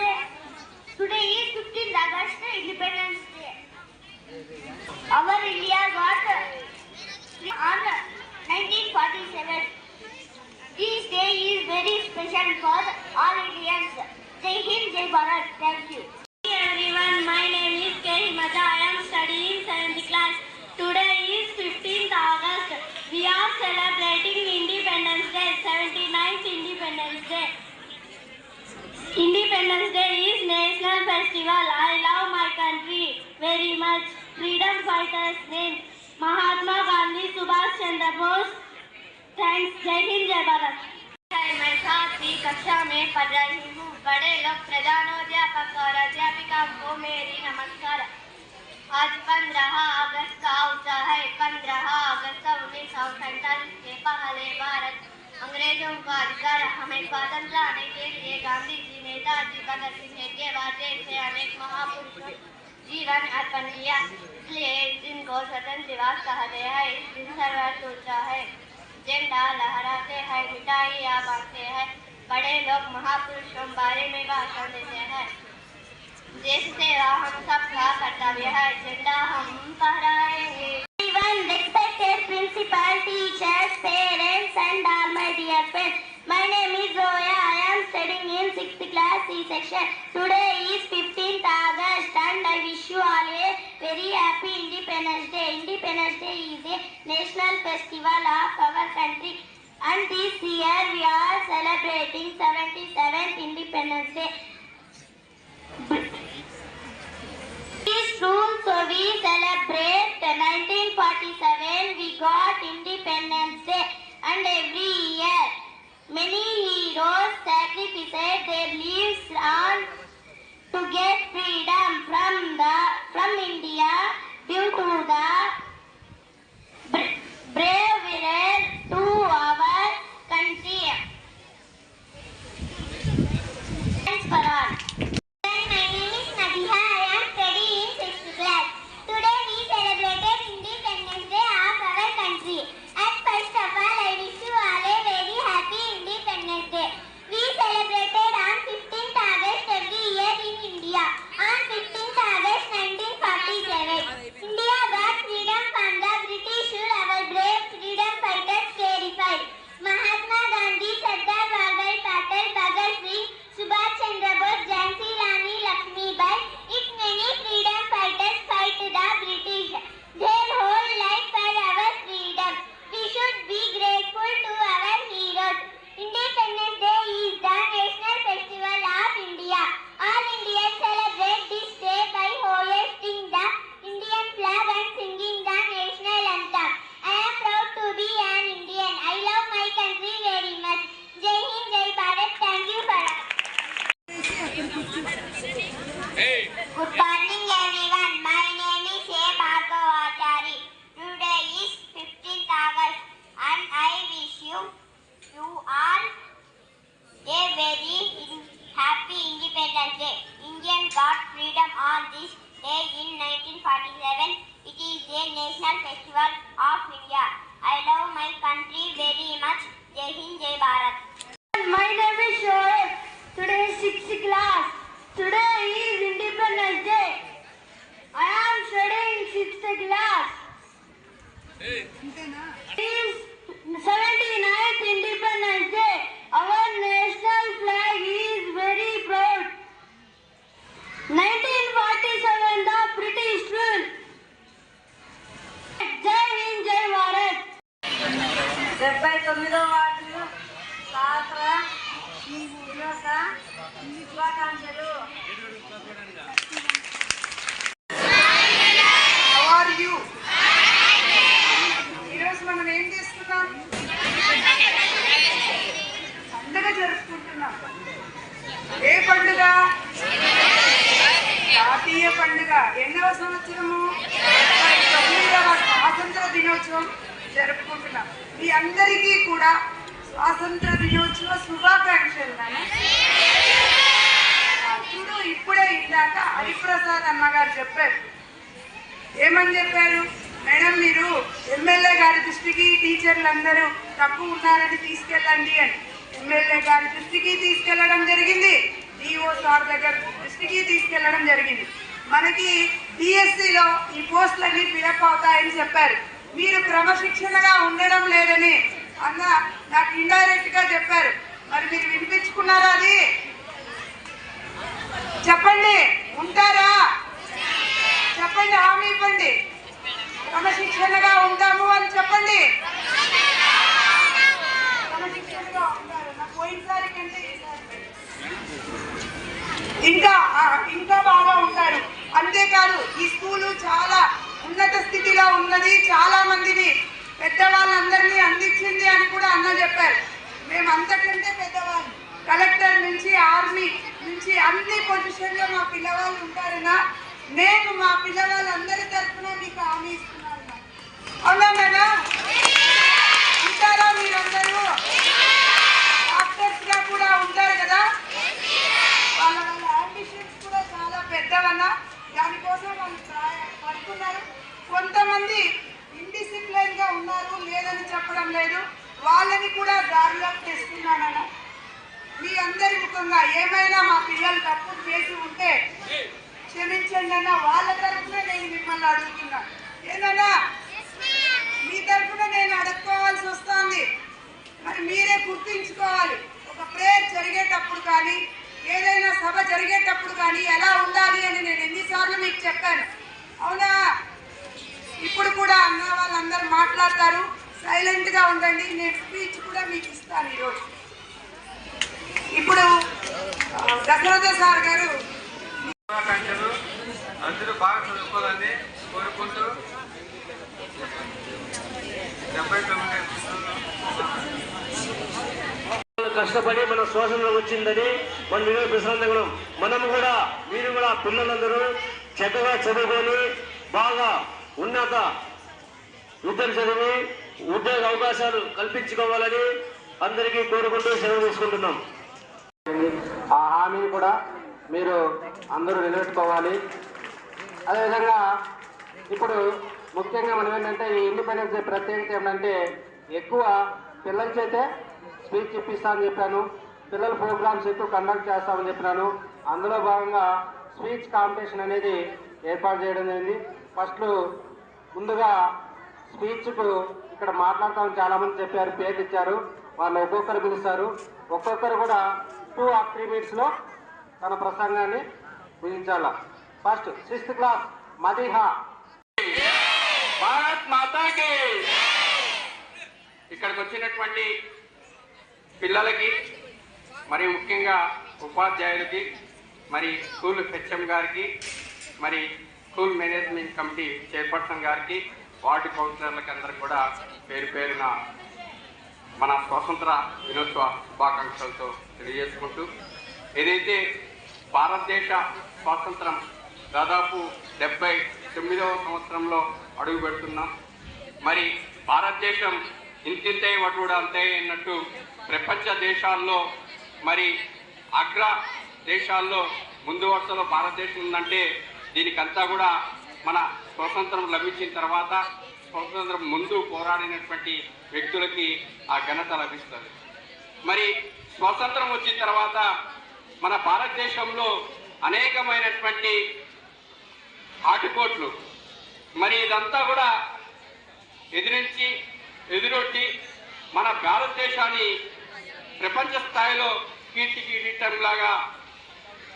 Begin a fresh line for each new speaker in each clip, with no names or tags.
Today, today is 15th August Independence Day. Our India got uh, on 1947. This day is very special for all Indians. Jai Hind, Jai Bharat. Thank you. Hey everyone, my name is K. Himata. I am studying 7th class. Today is 15th August. We are celebrating Independence Day, 79th Independence Day. Independence Day is national festival. I love my country very much. Freedom fighters name Mahatma Gandhi, Subhash Chandra Bose. Thanks. जय हिंद जय भारत मैं सातवीं कक्षा में पढ़ रही हूँ बड़े लोग प्रधानोध्यापक और अध्यापिका को मेरी नमस्कार आज पंद्रह अगस्त का उत्सव है पंद्रह अगस्त उन्नीस सौ सैतालीस के पहले भारत अंग्रेज़ों का अधिकार हमें स्वातंत्र लाने के लिए गांधी जी नेताजी भगत सिंह के बाद से अनेक महापुरुषों जीवन अर्पण किया। इसलिए इस दिन को स्वतंत्र दिवस कहते हैं, इस दिन सर्वत्र उत्सव है। झंडा लहराते हैं मिठाइयाँ बांटते हैं। बड़े लोग महापुरुषों बारे में भाषण देते हैं। देश सेवा हम सबका country. And this year we are celebrating 77th Independence Day. Rule, so we celebrate 1947 we got Independence Day and every year many heroes sacrificed their lives on to get freedom from the from India due to the
అందరికీ కూడా స్వాతంత్ర దినోత్సవ శుభాకాంక్షలు నాన్న. చూడు ఇప్పుడే ఇందాక హరిప్రసాద్ అమ్మగారు చెప్పారు. ఏమని చెప్పారు? మేడం మీరు ఎమ్మెల్యే గారి దృష్టికి టీచర్లు అందరూ తక్కువ ఉన్నారని తీసుకెళ్ళండి అని. ఎమ్మెల్యే గారి దృష్టికి తీసుకెళ్ళడం జరిగింది. డిఓ సార్ దగ్గర దృష్టికి తీసుకెళ్ళడం జరిగింది. మనకి డిఎస్సిలో ఈ పోస్టులన్నీ ఫిలప్ అవుతాయని చెప్పారు. మీరు క్రమశిక్షణగా ఉండడం లేదని అన్న నాకు ఇండైరెక్ట్గా చెప్పారు. మరి మీరు వినిపించుకున్నారా అది? చెప్పండి ఉంటారా? చెప్పండి హామీ ఇవ్వండి. క్రమశిక్షణగా ఉంటాము అని చెప్పండి. క్రమశిక్షణగా ఉంటారు. నా పోయినసారి కంటే ఇంకా ఇంకా బాగా ఉంటారు. అంతేకాదు ఈ స్కూలు చాలా ఉన్నత స్థితిలో ఉన్నది చాలా మందిని పెద్దవాళ్ళందరినీ అందించింది అని కూడా అన్న చెప్పారు. మేము అంతకంటే పెద్దవాళ్ళు. కలెక్టర్ నుంచి ఆర్మీ నుంచి అన్ని పొజిషన్లో మా పిల్లవాళ్ళు ఉంటారన్నా. నేను మా పిల్లవాళ్ళందరి తరఫున మీకు హామీ ఇస్తున్నాను. అవునా ఉంటారా మీరందరూ? డాక్టర్స్గా కూడా ఉంటారు కదా? వాళ్ళ వాళ్ళ అంబిషన్స్ కూడా చాలా పెద్దవన్న. దానికోసం వాళ్ళు పడుతున్నారు. కొంతమంది ఇండిసిప్లైన్గా ఉన్నారు లేదని చెప్పడం లేదు. వాళ్ళని కూడా దారిలోకి తెస్తున్నానన్న మీ అందరి ముఖంగా ఏమైనా మా పిల్లలు తప్పు చేసి ఉంటే క్షమించండి అన్న. వాళ్ళ తరఫున నేను మిమ్మల్ని అడుగుతున్నా. ఏదన్నా మీ తరఫున నేను అడుక్కోవాల్సి వస్తుంది. మరి మీరే గుర్తించుకోవాలి. ఒక ప్రేయర్ జరిగేటప్పుడు కానీ ఏదైనా సభ జరిగేటప్పుడు కానీ ఎలా ఉండాలి అని నేను ఎన్నిసార్లు మీకు చెప్పాను. అవునా? ఇప్పుడు కూడా అన్న వాళ్ళందరూ మాట్లాడతారు. సైలెంట్గా ఉండండి. నేను స్పీచ్ కూడా మీకు ఇస్తాను ఈరోజు. ఇప్పుడు దశరథ సార్ గారు
అందరూ బాగా చదువుకోవాలని కోరుకుంటూ డెబ్బై తొమ్మిది
కష్టపడి మన శోషణలో వచ్చిందని మనం వినోద ప్రశాంతంగా మనం కూడా మీరు కూడా పిల్లలందరూ చక్కగా చదువుకొని బాగా ఉన్నాక విద్యను చదివి ఉద్యోగ అవకాశాలు కల్పించుకోవాలని అందరికీ కోరుకుంటూ సెలవు తీసుకుంటున్నాం.
ఆ హామీని కూడా మీరు అందరూ నిలబెట్టుకోవాలి. అదేవిధంగా ఇప్పుడు ముఖ్యంగా మనం ఏంటంటే ఈ ఇండిపెండెన్స్ డే ప్రత్యేకత ఏంటంటే ఎక్కువ పిల్లల చేతే స్పీచ్ ఇప్పిస్తామని చెప్పాను. పిల్లల ప్రోగ్రామ్స్ ఎక్కువ కండక్ట్ చేస్తామని చెప్పినాను. అందులో భాగంగా స్పీచ్ కాంపిటీషన్ అనేది ఏర్పాటు చేయడం జరిగింది. ఫస్ట్ ముందుగా స్పీచ్కు ఇక్కడ మాట్లాడతామని చాలామంది చెప్పారు పేరు ఇచ్చారు వాళ్ళు ఒక్కొక్కరు పిలుస్తారు. ఒక్కొక్కరు కూడా టూ ఆర్ త్రీ మినిట్స్లో తన ప్రసంగాన్ని ముగించాల. First sixth class Madiha.
Bharat మాతాకి. ఇక్కడికి వచ్చినటువంటి పిల్లలకి మరి ముఖ్యంగా ఉపాధ్యాయులకి మరి స్కూల్ హెచ్ఎం గారికి మరి స్కూల్ మేనేజ్మెంట్ కమిటీ చైర్పర్సన్ గారికి వార్డు కౌన్సిలర్లకి అందరికి కూడా పేరు పేరున మన స్వాతంత్ర దినోత్సవ శుభాకాంక్షలతో తెలియజేసుకుంటూ ఏదైతే భారతదేశ స్వాతంత్రం దాదాపు డెబ్బై తొమ్మిదవ సంవత్సరంలో అడుగు పెడుతున్నాం మరి భారతదేశం ఇంతింతై వటుడు అంతే అన్నట్టు ప్రపంచ దేశాల్లో మరి అగ్ర దేశాల్లో ముందు వరుసలో భారతదేశం ఉందంటే దీనికంతా కూడా మన స్వాతంత్రం లభించిన తర్వాత స్వాతంత్రం ముందు పోరాడినటువంటి వ్యక్తులకి ఆ ఘనత లభిస్తుంది. మరి స్వాతంత్రం వచ్చిన తర్వాత మన భారతదేశంలో అనేకమైనటువంటి ఆటుపోట్లు మరి ఇదంతా కూడా ఎదిరించి ఎదురొట్టి మన భారతదేశాన్ని ప్రపంచ స్థాయిలో కీర్తికి లాగా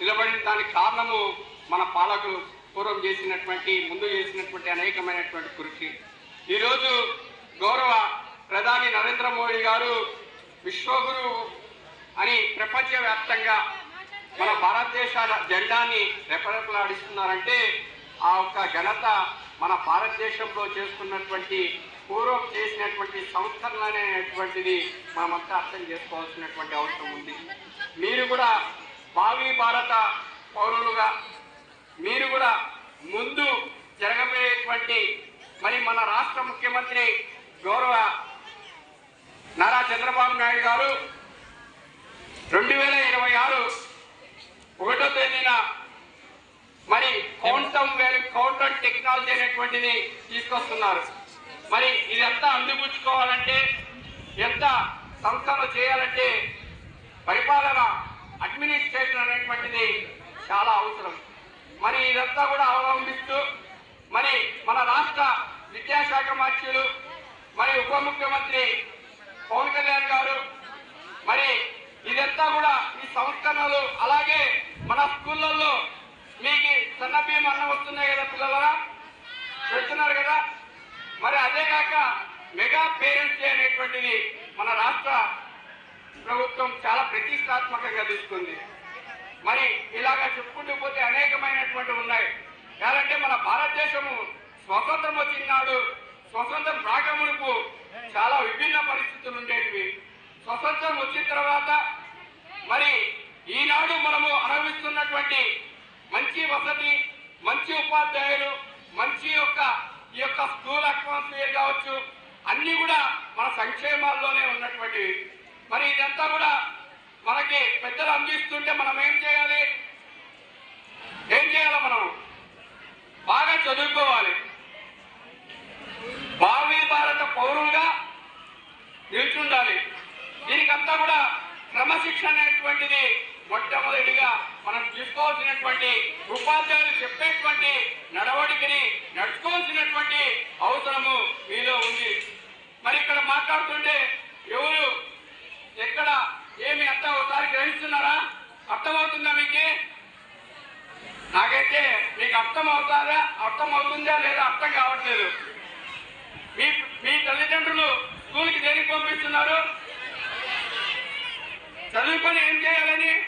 నిలబడిన దానికి కారణము మన పాలకులు పూర్వం చేసినటువంటి ముందు చేసినటువంటి అనేకమైనటువంటి కృషి. ఈరోజు గౌరవ ప్రధాని నరేంద్ర మోడీ గారు విశ్వగురు అని ప్రపంచవ్యాప్తంగా మన భారతదేశాల జెండాని రెపరెపలాడిస్తున్నారంటే ఆ యొక్క ఘనత మన భారతదేశంలో చేసుకున్నటువంటి పూర్వం చేసినటువంటి సంస్కరణ అనేటువంటిది మనమంతా అర్థం చేసుకోవాల్సినటువంటి అవసరం ఉంది. మీరు కూడా భావి భారత పౌరులుగా మీరు కూడా ముందు జరగబోయేటువంటి మరి మన రాష్ట్ర ముఖ్యమంత్రి గౌరవ నారా చంద్రబాబు నాయుడు గారు రెండు వేల ఇరవై ఆరు ఒకటో తేదీన మరి కౌంటమ్ కౌంటర్ టెక్నాలజీ అనేటువంటిది తీసుకొస్తున్నారు. మరి ఇదంతా అందిపుచ్చుకోవాలంటే ఎంత సంస్థలు చేయాలంటే పరిపాలన అడ్మినిస్ట్రేషన్ అనేటువంటిది చాలా అవసరం. మరి ఇదంతా కూడా అవలంబిస్తూ మరి మన రాష్ట్ర విద్యాశాఖ మంత్రులు మరి ఉప ముఖ్యమంత్రి పవన్ కళ్యాణ్ గారు మరి ఇదంతా కూడా ఈ సంస్కరణలు అలాగే మన స్కూళ్ళల్లో మీకు సన్న బియ్యం అన్నం వస్తున్నాయి కదా పిల్లలరా? పెడుతున్నారు కదా? మరి అదే కాక మెగా పేరెంట్స్ డే అనేటువంటిది మన రాష్ట్ర ప్రభుత్వం చాలా ప్రతిష్టాత్మకంగా తీసుకుంది. మరి ఇలాగా చెప్పుకుంటూ పోతే అనేకమైనటువంటి ఉన్నాయి. కాదంటే మన భారతదేశము స్వతంత్రం వచ్చిన నాడు స్వతంత్రం రాకమునుకు చాలా విభిన్న పరిస్థితులు ఉండేటివి. స్వతంత్రం వచ్చిన తర్వాత మరి ఈనాడు మనము అనుభవిస్తున్నటువంటి మంచి వసతి మంచి ఉపాధ్యాయులు మంచి యొక్క ఈ యొక్క స్కూల్ అట్మాస్ఫియర్ కావచ్చు అన్ని కూడా మన సంక్షేమాల్లోనే ఉన్నటువంటివి. మరి ఇదంతా కూడా మనకి పెద్దలు అందిస్తుంటే మనం ఏం చేయాలి? ఏం చేయాలి మనం? బాగా చదువుకోవాలి. భావి భారత పౌరులుగా నిల్చుండాలి. దీనికంతా కూడా క్రమశిక్షణ అనేటువంటిది మొట్టమొదటిగా మనం తీసుకోవాల్సినటువంటి ఉపాధ్యాయులు చెప్పేటువంటి నడవడికని నడుచుకోవాల్సినటువంటి అవసరము మీలో ఉంది. మరి ఇక్కడ మాట్లాడుతుంటే ఎవరు ఎక్కడ ఏమి అర్థం ఒకసారి గ్రహిస్తున్నారా? అర్థమవుతుందా మీకు? నాకైతే మీకు అర్థం అవుతారా అర్థం అవుతుందా లేదా అర్థం కావట్లేదు. మీ మీ తల్లిదండ్రులు స్కూల్కి దేనికి పంపిస్తున్నారు? చదువుకొని ఏం చేయాలని?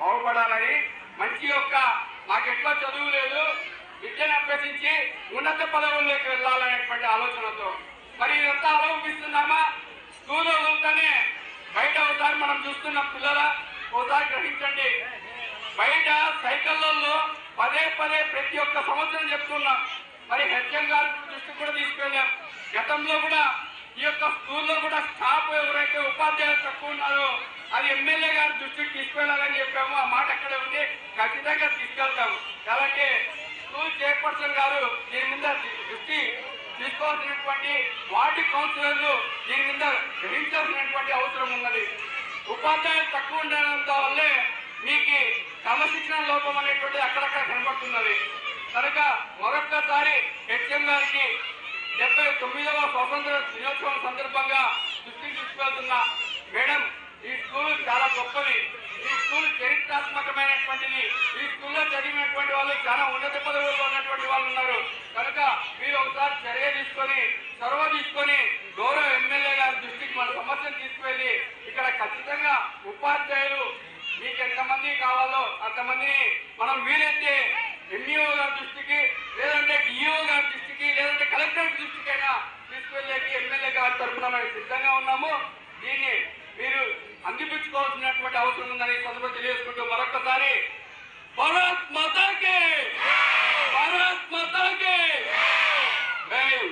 బాగుపడాలని. మంచి యొక్క నాకు ఎట్లా చదువు లేదు. విద్యను అభ్యసించి ఉన్నత పదవుల్లోకి వెళ్ళాలనేటువంటి ఆలోచనతో. మరి ఇదంతా ఆలోపిస్తున్నామా స్కూల్ వదులుతానే బయట ఒకసారి మనం చూస్తున్న పిల్లల ఒకసారి గ్రహించండి. బయట సైకిళ్ళల్లో పదే పదే ప్రతి ఒక్క సంవత్సరం చెప్తున్నాం. మరి హెచ్ఎం గారి దృష్టికి కూడా తీసుకెళ్ళాం. గతంలో కూడా ఈ యొక్క స్కూల్లో కూడా స్టాఫ్ ఎవరైతే ఉపాధ్యాయులు తక్కువ ఉన్నారో అది ఎమ్మెల్యే గారి దృష్టికి తీసుకెళ్ళాలని చెప్పాము. ఆ మాట అక్కడ ఉంటే ఖచ్చితంగా తీసుకెళ్తాము. కాబట్టి స్కూల్ చైర్పర్సన్ గారు దీని మీద దృష్టి తీసుకోవాల్సినటువంటి వార్డు కౌన్సిలర్లు దీని మీద గ్రహించాల్సినటువంటి అవసరం ఉన్నది. ఉపాధ్యాయులు తక్కువ ఉండడంతో వల్లే మీకు క్రమశిక్షణ లోపం అనేటువంటిది అక్కడక్కడ కనబడుతున్నది. కనుక మరొక్కసారి హెచ్ఎం గారికి డెబ్బై తొమ్మిదవ స్వాతంత్ర దినోత్సవం సందర్భంగా దృష్టికి తీసుకెళ్తున్నా మేడం ఈ స్కూల్ చాలా గొప్పది. ఈ స్కూల్ చరిత్రాత్మకమైనటువంటిది. ఈ స్కూల్లో చదివినటువంటి వాళ్ళు చాలా ఉన్నత పదవుల్లో ఉన్నటువంటి వాళ్ళు ఉన్నారు. కనుక మీరు ఒకసారి చర్య తీసుకొని చొరవ తీసుకొని గౌరవ ఎమ్మెల్యే గారి దృష్టికి మన సమస్యను తీసుకువెళ్ళి ఇక్కడ ఖచ్చితంగా ఉపాధ్యాయులు మీకు ఎంతమంది కావాలో అంతమందిని మనం వీలైతే ఎంఈఓ గారి దృష్టికి లేదంటే డిఈఓ గారి దృష్టికి లేదంటే కలెక్టర్ దృష్టికైనా తీసుకువెళ్ళేకి ఎమ్మెల్యే గారి తరఫున మేము సిద్ధంగా ఉన్నాము. దీన్ని మీరు అందిపించుకోవాల్సినటువంటి అవసరం ఉందని సందర్భం తెలియజేసుకుంటూ మరొకసారి భారత్ మాతాకి భారత్ మాతాకి. మేము